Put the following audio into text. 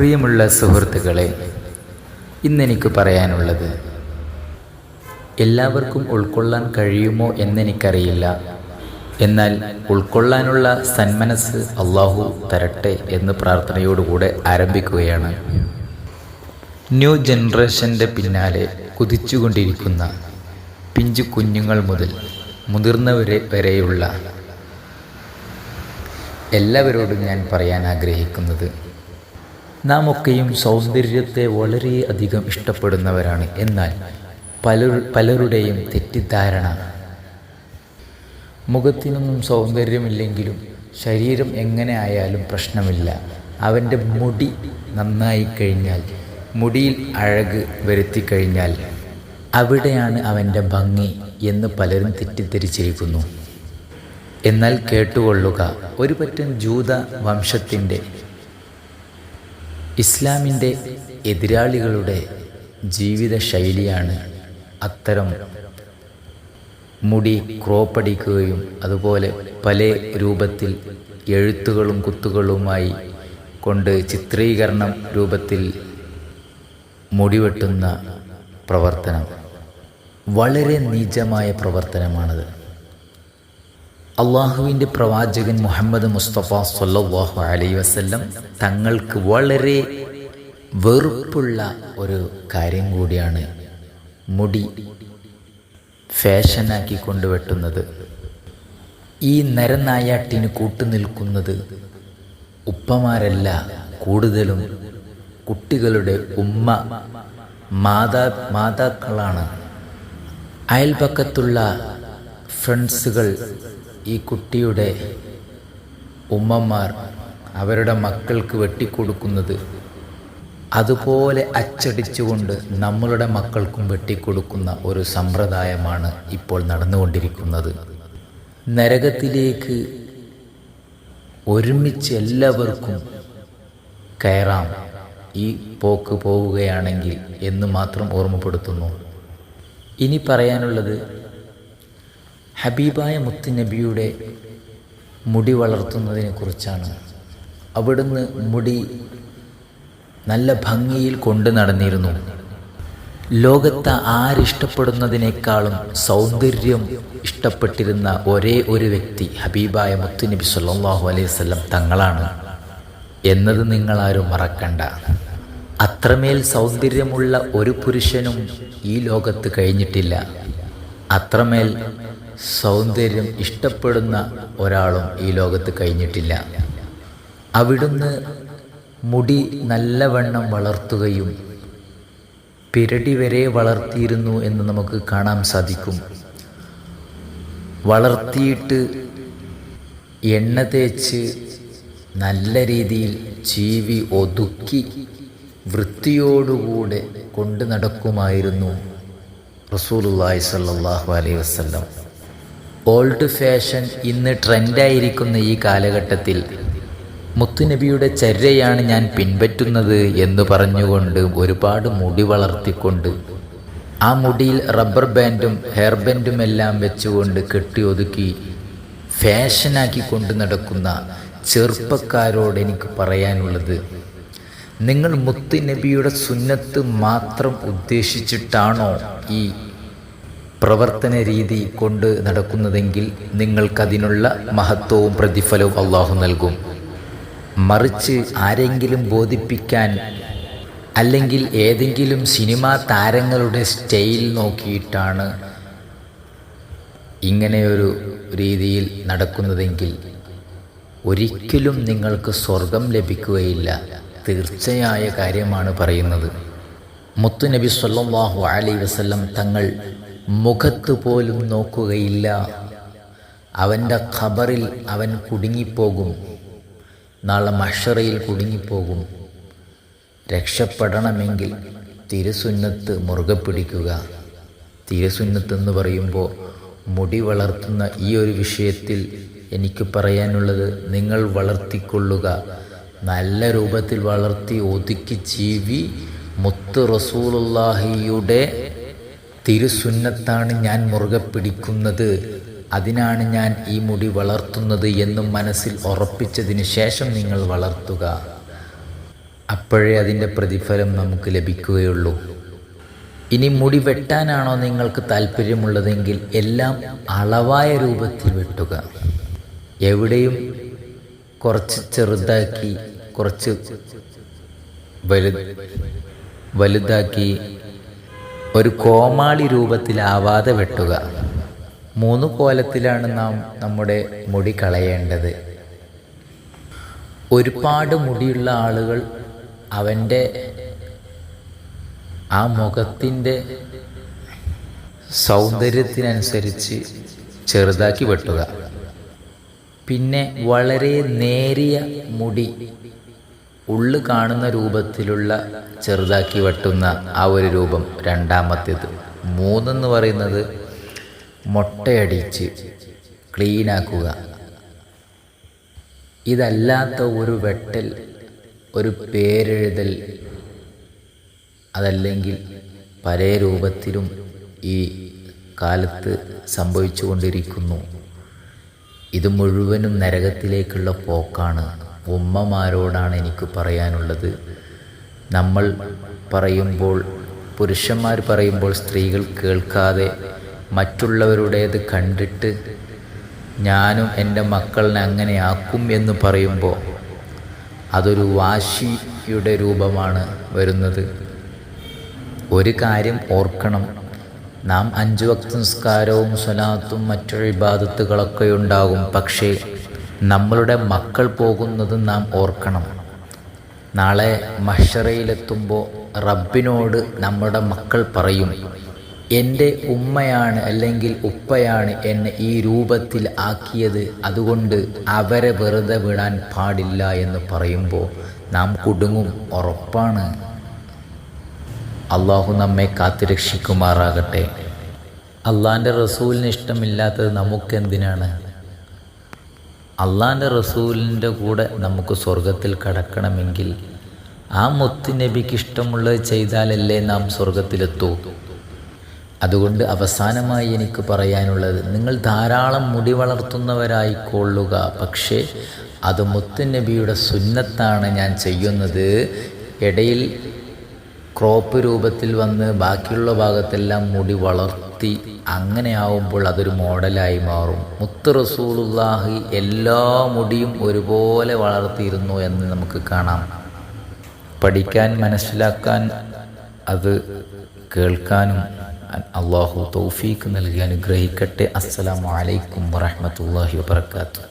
പ്രിയമുള്ള സുഹൃത്തുക്കളെ ഇന്നെനിക്ക് പറയാനുള്ളത് എല്ലാവർക്കും ഉൾക്കൊള്ളാൻ കഴിയുമോ എന്നെനിക്കറിയില്ല. എന്നാൽ ഉൾക്കൊള്ളാനുള്ള സന്മനസ് അള്ളാഹു തരട്ടെ എന്ന് പ്രാർത്ഥനയോടുകൂടെ ആരംഭിക്കുകയാണ്. ന്യൂ ജനറേഷന്റെ പിന്നാലെ കുതിച്ചുകൊണ്ടിരിക്കുന്ന പിഞ്ചു കുഞ്ഞുങ്ങൾ മുതൽ മുതിർന്നവരെ വരെയുള്ള എല്ലാവരോടും ഞാൻ പറയാൻ ആഗ്രഹിക്കുന്നത് നാം ഒക്കെയും സൗന്ദര്യത്തെ വളരെയധികം ഇഷ്ടപ്പെടുന്നവരാണ്. എന്നാൽ പലർ പലരുടെയും തെറ്റിദ്ധാരണ. മുഖത്തിനൊന്നും സൗന്ദര്യമില്ലെങ്കിലും ശരീരം എങ്ങനെ ആയാലും പ്രശ്നമില്ല. അവന്റെ മുടി നന്നായി കഴിഞ്ഞാൽ മുടിയിൽ അഴക് വരുത്തി കഴിഞ്ഞാൽ അവിടെയാണ് അവന്റെ ഭംഗി എന്ന് പലരും തെറ്റിദ്ധരിച്ചിരിക്കുന്നു. എന്നാൽ കേട്ടുകൊള്ളുക ഒരു പറ്റം ജൂത വംശത്തിന്റെ ഇസ്ലാമിന്റെ എതിരാളികളുടെ ജീവിത ശൈലിയാണ് അത്തരം മുടി ക്രോപ്പടിക്കുകയും അതുപോലെ പല രൂപത്തിൽ എഴുത്തുകളും കുത്തുകളുമായി കൊണ്ട് ചിത്രീകരണം രൂപത്തിൽ മുടിവെട്ടുന്ന പ്രവർത്തനം. വളരെ നീചമായ പ്രവർത്തനമാണത്. അള്ളാഹുവിന്റെ പ്രവാചകൻ മുഹമ്മദ് മുസ്തഫ സൊല്ലാഹു അലൈ വസ്ല്ലം തങ്ങൾക്ക് വളരെ വെറുപ്പുള്ള ഒരു കാര്യം കൂടിയാണ് മുടി ഫാഷനാക്കി കൊണ്ടുവെട്ടുന്നത് ഈ നരനായാട്ടിന് കൂട്ടുനിൽക്കുന്നത് ഉപ്പമാരല്ല കൂടുതലും കുട്ടികളുടെ ഉമ്മ മാതാ മാതാക്കളാണ്. അയൽപക്കത്തുള്ള ഫ്രണ്ട്സുകൾ ഈ കുട്ടിയുടെ ഉമ്മമാർ അവരുടെ മക്കൾക്ക് വെട്ടിക്കൊടുക്കുന്നത് അതുപോലെ അച്ചടിച്ചുകൊണ്ട് നമ്മളുടെ മക്കൾക്കും വെട്ടിക്കൊടുക്കുന്ന ഒരു സമ്പ്രദായമാണ് ഇപ്പോൾ നടന്നുകൊണ്ടിരിക്കുന്നത്. നരകത്തിലേക്ക് ഒരുമിച്ച് എല്ലാവർക്കും കയറാം. ഈ പോക്ക് പോവുകയാണെങ്കിൽ എന്ന് മാത്രം ഓർമ്മപ്പെടുത്തുന്നു. ഇനി പറയാനുള്ളത് ഹബീബായ മുത്തുനബിയുടെ മുടി വളർത്തുന്നതിനെ കുറിച്ചാണ്. അവിടുന്ന് മുടി നല്ല ഭംഗിയിൽ കൊണ്ടു നടന്നിരുന്നു. ലോകത്ത് ആരിഷ്ടപ്പെടുന്നതിനേക്കാളും സൗന്ദര്യം ഇഷ്ടപ്പെട്ടിരുന്ന ഒരേ ഒരു വ്യക്തി ഹബീബായ മുത്തുനബി സല്ലാഹു അലൈഹി വസല്ലം തങ്ങളാണ്. എന്നത് നിങ്ങളാരും മറക്കണ്ട. അത്രമേൽ സൗന്ദര്യമുള്ള ഒരു പുരുഷനും ഈ ലോകത്ത് കഴിഞ്ഞിട്ടില്ല. അത്രമേൽ സൗന്ദര്യം ഇഷ്ടപ്പെടുന്ന ഒരാളും ഈ ലോകത്ത് കഴിഞ്ഞിട്ടില്ല. അവിടുന്ന് മുടി നല്ലവണ്ണം വളർത്തുകയും പിരടി വരെ വളർത്തിയിരുന്നു എന്ന് നമുക്ക് കാണാൻ സാധിക്കും. വളർത്തിയിട്ട് എണ്ണ തേച്ച് നല്ല രീതിയിൽ ജീവി ഒതുക്കി വൃത്തിയോടുകൂടെ കൊണ്ടു നടക്കുമായിരുന്നു റസൂലുല്ലാഹി സല്ലാഹു അലൈഹി വസ്ലം ഓൾഡ് ഫാഷൻ ഇന്ന് ട്രെൻഡായിരിക്കുന്ന ഈ കാലഘട്ടത്തിൽ മുത്തുനബിയുടെ ചര്യയാണ് ഞാൻ പിൻപറ്റുന്നത് എന്ന് പറഞ്ഞുകൊണ്ട് ഒരുപാട് മുടി വളർത്തിക്കൊണ്ട് ആ മുടിയിൽ റബ്ബർ ബാൻഡും ഹെയർ ബാൻഡും എല്ലാം വെച്ചുകൊണ്ട് കെട്ടി ഒതുക്കി ഫാഷനാക്കി കൊണ്ട് നടക്കുന്ന ചെറുപ്പക്കാരോട് എനിക്ക് പറയാനുള്ളത് നിങ്ങൾ മുത്തുനബിയുടെ സുന്നത്ത് മാത്രം ഉദ്ദേശിച്ചിട്ടാണോ ഈ പ്രവർത്തന രീതി കൊണ്ട് നടക്കുന്നതെങ്കിൽ നിങ്ങൾക്കതിനുള്ള മഹത്വവും പ്രതിഫലവും അള്ളാഹു നൽകും. മറിച്ച് ആരെങ്കിലും ബോധിപ്പിക്കാൻ അല്ലെങ്കിൽ ഏതെങ്കിലും സിനിമാ താരങ്ങളുടെ സ്റ്റൈൽ നോക്കിയിട്ടാണ് ഇങ്ങനെയൊരു രീതിയിൽ നടക്കുന്നതെങ്കിൽ ഒരിക്കലും നിങ്ങൾക്ക് സ്വർഗം ലഭിക്കുകയില്ല. തീർച്ചയായ കാര്യമാണ് പറയുന്നത്. മുത്തുനബി സല്ലാഹു അലൈ വസല്ലം തങ്ങൾ മുഖത്ത് പോലും നോക്കുകയില്ല. അവന്റെ ഖബറിൽ അവൻ കുടുങ്ങിപ്പോകും. നാളെ മഷറയിൽ കുടുങ്ങിപ്പോകും. രക്ഷപ്പെടണമെങ്കിൽ തിരുസുന്നത്ത് മുറുകെ പിടിക്കുക. തിരുസുന്നത്ത് എന്ന് പറയുമ്പോൾ മുടി വളർത്തുന്ന ഈ ഒരു വിഷയത്തിൽ എനിക്ക് പറയാനുള്ളത് നിങ്ങൾ വളർത്തിക്കൊള്ളുക. നല്ല രൂപത്തിൽ വളർത്തി ഒതുക്കി ജീവി മുത്ത് റസൂലുള്ളാഹിയുടെ തിരുസുന്നത്താണ് ഞാൻ മുറുകെ പിടിക്കുന്നത്. അതിനാണ് ഞാൻ ഈ മുടി വളർത്തുന്നത് എന്നും മനസ്സിൽ ഉറപ്പിച്ചതിന് ശേഷം നിങ്ങൾ വളർത്തുക. അപ്പോഴേ അതിന്റെ പ്രതിഫലം നമുക്ക് ലഭിക്കുകയുള്ളൂ. ഇനി മുടി വെട്ടാനാണോ നിങ്ങൾക്ക് താല്പര്യമുള്ളതെങ്കിൽ എല്ലാം അളവായ രൂപത്തിൽ വെട്ടുക. എവിടെയും കുറച്ച് ചെറുതാക്കി കുറച്ച് വലു വലുതാക്കി ഒരു കോമാളി രൂപത്തിലാവാതെ വെട്ടുക. മൂന്ന് കോലത്തിലാണ് നാം നമ്മുടെ മുടി കളയേണ്ടത്. ഒരുപാട് മുടിയുള്ള ആളുകൾ അവന്റെ ആ മുഖത്തിന്റെ സൗന്ദര്യത്തിനനുസരിച്ച് ചെറുതാക്കി വെട്ടുക. പിന്നെ വളരെ നേരിയ മുടി ഉള്ളു കാണുന്ന രൂപത്തിലുള്ള ചെറുതാക്കി വെട്ടുന്ന ആ ഒരു രൂപം രണ്ടാമത്തേത്. മൂന്നെന്ന് പറയുന്നത് മുട്ടയടിച്ച് ക്ലീനാക്കുക. ഇതല്ലാത്ത ഒരു വെട്ടൽ ഒരു പേരെഴുതൽ അതല്ലെങ്കിൽ പല രൂപത്തിലും ഈ കാലത്ത് സംഭവിച്ചുകൊണ്ടിരിക്കുന്നു. ഇത് മുഴുവനും നരകത്തിലേക്കുള്ള പോക്കാണ്. ഉമ്മമാരോടാണ് എനിക്ക് പറയാനുള്ളത്. നമ്മൾ പറയുമ്പോൾ പുരുഷന്മാർ പറയുമ്പോൾ സ്ത്രീകൾ കേൾക്കാതെ മറ്റുള്ളവരുടേത് കണ്ടിട്ട് ഞാനും എന്റെ മക്കളിനെ അങ്ങനെ ആക്കും എന്ന് പറയുമ്പോൾ അതൊരു വാശിയുടെ രൂപമാണ് വരുന്നത്. ഒരു കാര്യം ഓർക്കണം. നാം അഞ്ചു വക്ത നിസ്കാരവും സ്വലാത്തും മറ്റു ഇബാദത്തുകളൊക്കെ ഉണ്ടാകും. പക്ഷേ നമ്മളുടെ മക്കൾ പോകുന്നത് നാം ഓർക്കണം. നാളെ മഷറയിലെത്തുമ്പോൾ റബ്ബിനോട് നമ്മുടെ മക്കൾ പറയും എന്റെ ഉമ്മയാണ് അല്ലെങ്കിൽ ഉപ്പയാണ് എന്നെ ഈ രൂപത്തിൽ ആക്കിയത്. അതുകൊണ്ട് അവരെ വെറുതെ വിടാൻ പാടില്ല എന്ന് പറയുമ്പോൾ നാം കുടുങ്ങും. ഉറപ്പാണ്. അള്ളാഹു നമ്മെ കാത്തുരക്ഷിക്കുമാറാകട്ടെ അള്ളാന്റെ റസൂലിന് ഇഷ്ടമില്ലാത്തത് നമുക്കെന്തിനാണ്? അള്ളാന്റെ റസൂലിന്റെ കൂടെ നമുക്ക് സ്വർഗത്തിൽ കടക്കണമെങ്കിൽ ആ മുത്ത് നബിക്ക് ഇഷ്ടമുള്ളത് ചെയ്താലല്ലേ നാം സ്വർഗത്തിലെത്തൂ. അതുകൊണ്ട് അവസാനമായി എനിക്ക് പറയാനുള്ളത് നിങ്ങൾ ധാരാളം മുടി വളർത്തുന്നവരായിക്കൊള്ളുക പക്ഷേ അത് മുത്ത് നബിയുടെ സുന്നത്താണ് ഞാൻ ചെയ്യുന്നത്. ഇടയിൽ ക്രോപ്പ് രൂപത്തിൽ വന്ന് ബാക്കിയുള്ള ഭാഗത്തെല്ലാം മുടി വളർത്തി അങ്ങനെ ആവുമ്പോൾ അതൊരു മോഡലായി മാറും. മുത്ത് റസൂലുള്ളാഹി എല്ലാ മുടിയും ഒരുപോലെ വളർത്തിയിരുന്നു എന്ന് നമുക്ക് കാണാം. പഠിക്കാൻ മനസ്സിലാക്കാൻ അത് കേൾക്കാനും അള്ളാഹു തൗഫീക്ക് നൽകി. അനുഗ്രഹിക്കട്ടെ. അസ്സലാമു അലൈക്കും വറഹ്മത്തുള്ളാഹി വബർക്കാത്തു